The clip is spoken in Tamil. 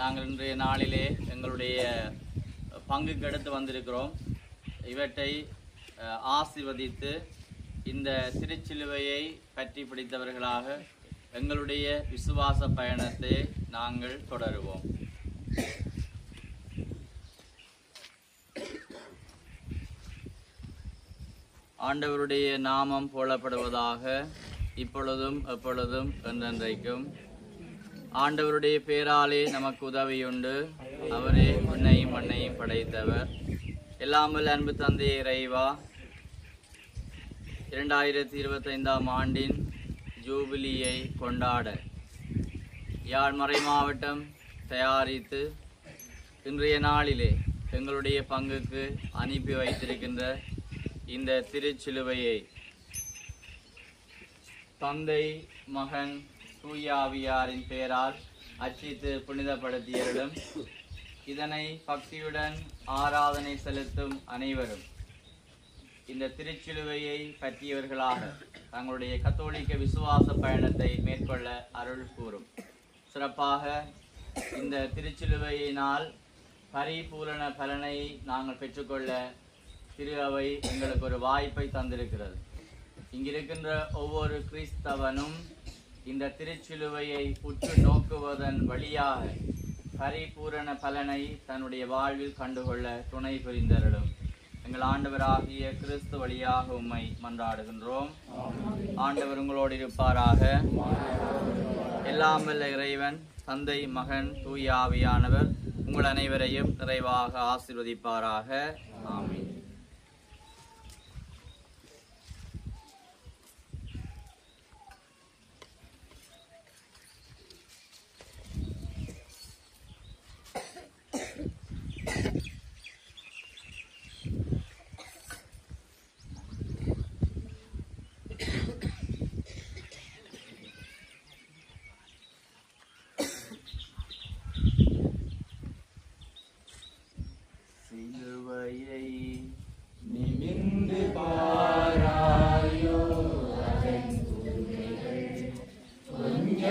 நாங்கள் இன்றைய நாளிலே எங்களுடைய பங்குக்கு எடுத்து வந்திருக்கிறோம். இவற்றை ஆசிர்வதித்து இந்த திருச்சிலுவையை பற்றி பிடித்தவர்களாக எங்களுடைய விசுவாச பயணத்தை நாங்கள் தொடருவோம். ஆண்டவருடைய நாமம் போலப்படுவதாக இப்பொழுதும் எப்பொழுதும் என்றென்றைக்கும் ஆண்டவருடைய பேராலே நமக்கு உதவியுண்டு. அவரே உன்னையும் மண்ணையும் படைத்தவர். எல்லாமல் அன்பு தந்தை இறைவா இரண்டாயிரத்தி இருபத்தைந்தாம் ஆண்டின் ஜூபிலியை கொண்டாட. யாழ் மறை மாவட்டம் தயாரித்து இன்றைய நாளிலே எங்களுடைய பங்குக்கு அனுப்பி வைத்திருக்கின்ற இந்த திருச்சிலுவையை தந்தை மகன் தூயாவியாரின் பெயரால் அச்சித்து புனிதப்படுத்தியருளும் இதனை பக்தியுடன் ஆராதனை செலுத்தும் அனைவரும். இந்த திருச்சிலுவையை பற்றியவர்களாக தங்களுடைய கத்தோலிக்க விசுவாச பயணத்தை மேற்கொள்ள அருள் கூறும். சிறப்பாக இந்த திருச்சிலுவையினால் பரிபூரண பலனை நாங்கள் பெற்றுக்கொள்ள திரு அவை எங்களுக்கு ஒரு வாய்ப்பை தந்திருக்கிறது. இங்கிருக்கின்ற ஒவ்வொரு கிறிஸ்தவனும் இந்த திருச்சிலுவையை உற்று நோக்குவதன் வழியாக பரிபூரண பலனை தன்னுடைய வாழ்வில் கண்டுகொள்ள துணை புரிந்தருளும். எங்கள் ஆண்டவராகிய கிறிஸ்து வழியாக உம்மை மன்றாடுகின்றோம். ஆண்டவர் உங்களோடு இருப்பாராக. எல்லாமல்ல இறைவன் தந்தை மகன் தூய ஆவியானவர் உங்கள் அனைவரையும் நிறைவாக ஆசிர்வதிப்பாராக. ஆமீன்.